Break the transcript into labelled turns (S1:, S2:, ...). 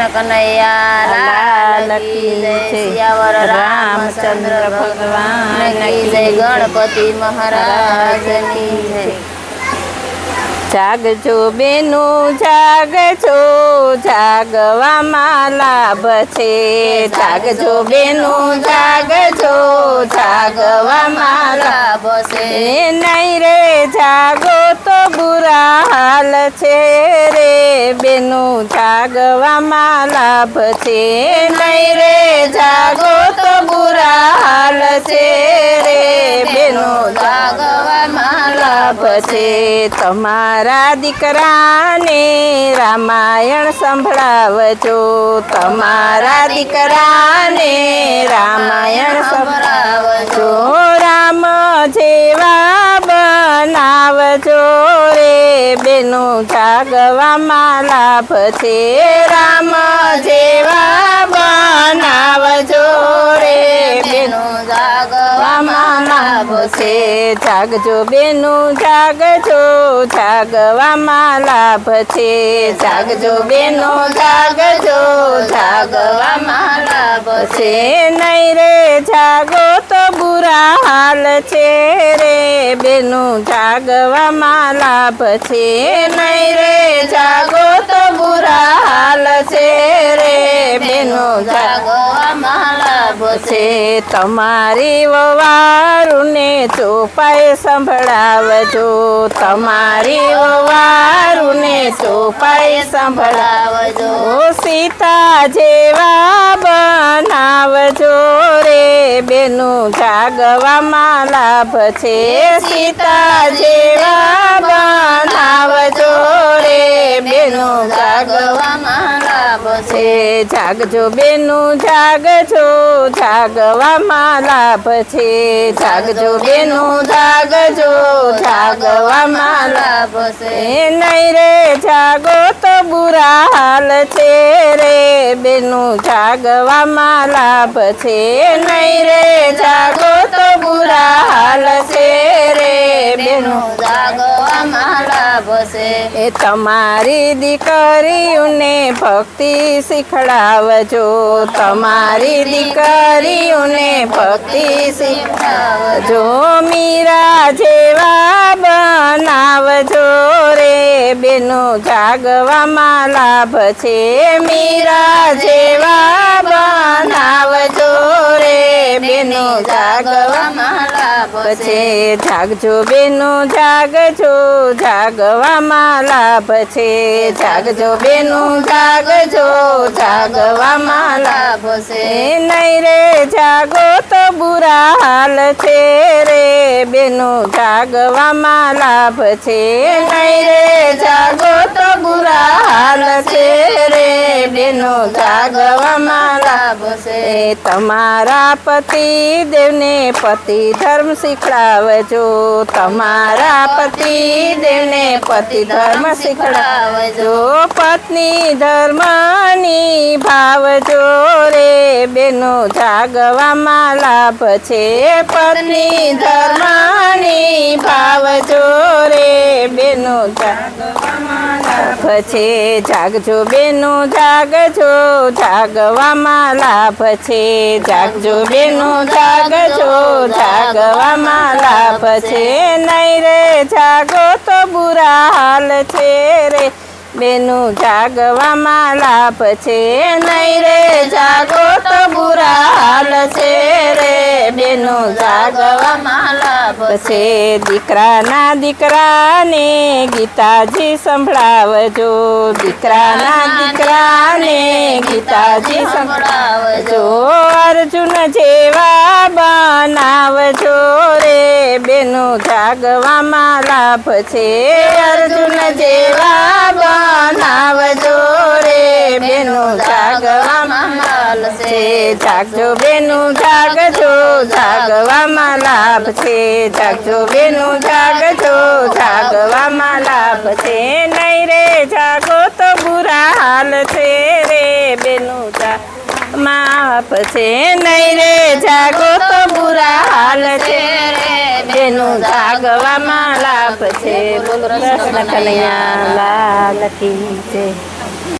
S1: કૃષ્ણ કનૈયા લાલ કી જય સિયાવર રામચંદ્ર ભગવાન કી જય ગણપતિ મહારાજની જય.
S2: જાગજો બેનું જાગજો જાગવામાં લાભ છે. જાગજો બેનું જાગજો જાગવામાં લાભ
S1: લાભ છે.
S2: નહીં રે જાગો તો બુરા હાલ છે. બેનું જાગવામાં લાભ છે નહીં રે, જાગો તો બુરા હાલ છે રે. બેનો જાગવામાં લાભ છે. તમારા દીકરાને રામાયણ સંભળાવજો. તમારા દીકરાને રામાયણ સંભળાવજો. રામ જેવા બનાવજો. બેનું જાગવામાં લાભ છે રામ જેવા બનાવજો રે. બેનું જાગવામાં લાભ છે જાગજો, બેનું જાગજો જાગવામાં લાભ છે જાગજો, બેનું જાગજો જાગવામાં લાભ છે નહીં રે જાગો બુરા હાલ છે રે, બેનું જાગવામાં લાભ છે નહીં રે, જાગો તો બુરા હાલ છે રે, બેનું જાગવામાં લાભ છે. તમારી વવારુને ચોપાઈ સંભળાવજો, તમારી વવારુને ચોપાઈ સંભળાવજો. સીતા જેવા બનાવજો બેનું જાગવામાં લાભ છે, સીતા જેવા બનાવજો રે બેનું જાગવામાં લાભ છે. જાગજો બેનું, જાગજો, જાગવામાં લાભ છે. જાગજો બેનું, જાગજો, જાગવામાં લાભ છે. નહીં રે જાગો બુરા હાલ છે રે, બેનું જાગવામાં લાભ છે નહીં રે, જાગો તો બુરા હાલ છે રે, બેનું
S1: જાગવામાં લાભ છે.
S2: એ તમારી દીકરીઓને ભક્તિ શીખડાવજો, તમારી દીકરીઓને ભક્તિ શીખડાવજો, મીરા જેવા બનાવજો. બેનું જાગવામાં લાભ છે. મીરા જેવા બનાવજો રે. બેનો જાગવામાં લાભ છે. જાગજો બેનું, જાગજો. જાગવામાં લાભ છે. જાગજો બેનું, જાગજો. જાગવામાં લાભ છે. નહીં રે જાગો તો બુરા હાલ છે રે. બેનું જાગવામાં લાભ છે નહીં રે, જાગો તો બુરા હાલ છે રે. બેનો જાગવામાં લાભ છે. તમારા પતિ દેવને પતિ ધર્મ શીખડાવજો. તમારા પતિ દેવને પતિ ધર્મ શીખડાવજો. પત્ની ધર્મની ભાવજો રે બેનો જાગવામાં લાભ છે. પત્ની ધર્મની ભાવજો રે બેનો જાગવામાં લાભ છે. જાગજો બેનો જાગજો જાગવામાં લાભ છે. જાગજો બેનો જાગજો જાગવામાં લાભ છે. નહીં જાગો તો બુરા હાલ છે રે. બેનું જાગવામાં લાભ છે નહીં રે. જાગો તો બુરા હાલ છે રે. બેનું જાગવામાં લાભ છે. દીકરાના દીકરાને ગીતાજી સંભળાવજો. દીકરાના દીકરાને ગીતાજી સંભળાવજો. અર્જુન જેવા બનાવજો રે. બેનું જાગવામાં લાભ છે. અર્જુન જેવા બનાવજો રે બેનો જાગવામાં લાભ છે. જાગજો બેનો, જાગજો જાગવામાં લાભ છે. જાગજો બેનો, જાગજો જાગવામાં લાભ છે. નહીં રે, જાગો તો બુરા હાલ છે રે. બેનું જાગ માપ છે. નહીં રે, જાગો તો બુરા હાલ છે બેનું જાગવામાં લાભ છે. બોલો કૃષ્ણ કનૈયા લાલ કી જય.